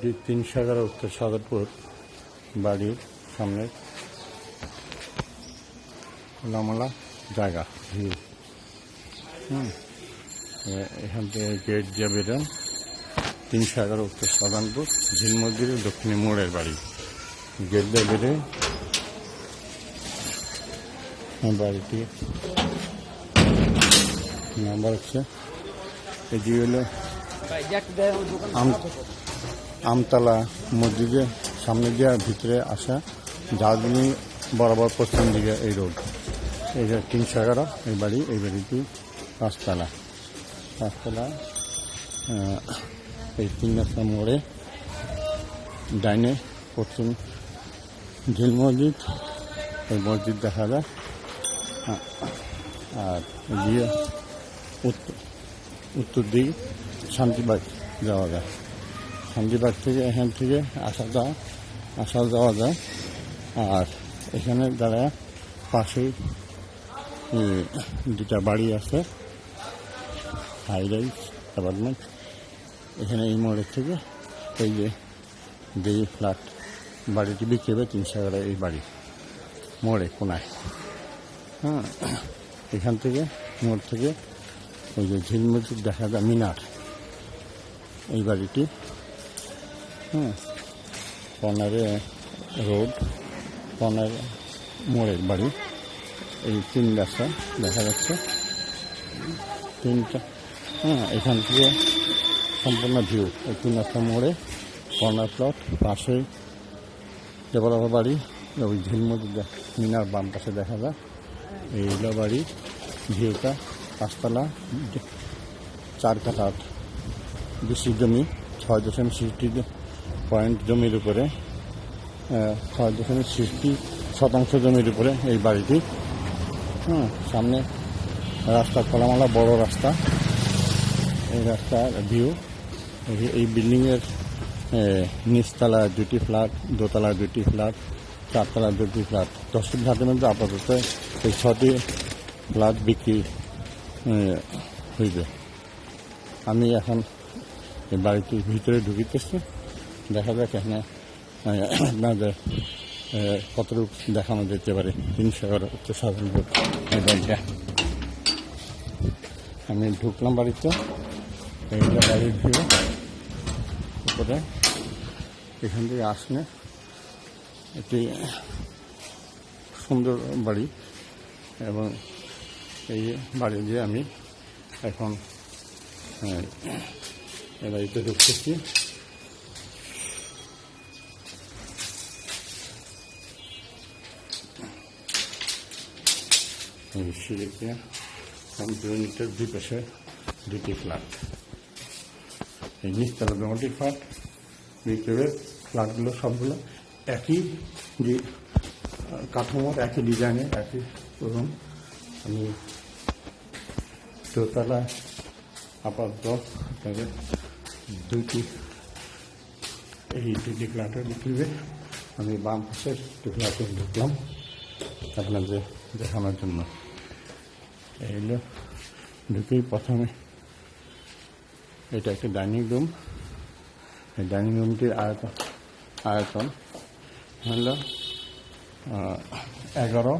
এটি তিনশো এগারো উত্তর সাগরপুর বাড়ির সামনে খোলামেলা জায়গা ভিউ হুম। এখান থেকে গেট দিয়ে বেরোন। তিনশো এগারো উত্তর সাধারণপুর ঝিল মন্দিরের দক্ষিণে মোড়ের বাড়ি। গেট দিয়ে বেরোয় বাড়িটি নাম্বার হচ্ছে এটি হলো আমতলা মসজিদের সামনে দিয়ে ভিতরে আসা দার্জিলিং বরাবর পশ্চিম দিকে এই রোড। এই যে তিনশো এগারো, এই বাড়ি, এই বাড়িটি পাঁচতলা পাঁচতলা এই তিন রাস্তা মোড়ে ডাইনে পশ্চিম ঝিল মসজিদ, এই মসজিদ দেখা যায়। আর এদিকে উত্তর উত্তর দিকে শান্তিবাগ যাওয়া যায়। শান্তিবাগ থেকে, এখান থেকে আসা যাওয়া আসা যাওয়া যায়। আর এখানে যারা পাশেই দুটা বাড়ি আছে। হাই রাইজ অ্যাপার্টমেন্ট এখানে এই মোড়ের থেকে এই যে যেই ফ্ল্যাট বাড়িটি বিক্রি হবে তিনশো এগারো এই বাড়ি মোড়ে কোনায়। হ্যাঁ এখান থেকে মোড় থেকে ওই যে ঝিলমুচির দেখা যায়, মিনার। এই বাড়িটি হ্যাঁ রোড, কর্নার মোড়ের বাড়ি। এই তিন রাস্তা দেখা যাচ্ছে। তিনটা হ্যাঁ এখান থেকে সম্পূর্ণ ভিউ। এই তিন রাস্তা মোড়ে কর্নার প্লট, পাশেই দেবলাভা বাড়ি, ওই ঝিলমুচির মিনার বাম পাশে দেখা যায়। এই বাড়ি, ভিউটা পাঁচতলা, চার কাঠা বেশি জমি, ছয় দশমিক সিক্সটি পয়েন্ট জমির উপরে ছয় দশমিক সিক্সটি শতাংশ জমির উপরে এই বাড়িটি। হ্যাঁ সামনে রাস্তা খোলামালা বড় রাস্তা। এই রাস্তার ভিউ এই- বিল্ডিংয়ের নিচতলা দুটি ফ্ল্যাট দোতলা দুটি ফ্ল্যাট চারতলা দুটি ফ্ল্যাট দশটি ফ্ল্যাটের মধ্যে আপাতত এই ছটি ফ্ল্যাট বিক্রি হইবে। আমি এখন এই বাড়িটির ভিতরে ঢুকিতেছি। দেখা যাক এখানে আপনাদের কতটুকু দেখানো যেতে পারে। তিনশো এগারো এই বাড়িটা। আমি ঢুকলাম বাড়িতে। এইটা বাড়ির ভিউ। উপরে। এখান থেকে আসলে একটি সুন্দর বাড়ি। এবং এই বাড়ি দিয়ে আমি এখন এই বাড়িতে ঢুকতেছি। সিঁড়িতে ইউনিটের দুই পাশে দুটি ফ্ল্যাট। এই নিচতলা দুটি ফ্ল্যাট, ভিতরে ফ্ল্যাটগুলো সবগুলো একই যে, কাঠামোর একই ডিজাইনের একই রুম আমি দোতলা আপাতত আপনাদের দুইটি, এই দুটি ফ্ল্যাটের বিক্রিবে আমি বাম পাশের দুটি ফ্ল্যাটে ঢুকলাম। আপনাদের দেখানোর জন্য। এইগুলো ঢুকেই প্রথমে এটা একটা ডাইনিং রুম। এই ডাইনিং রুমটির আয়তন আয়তন হলো এগারো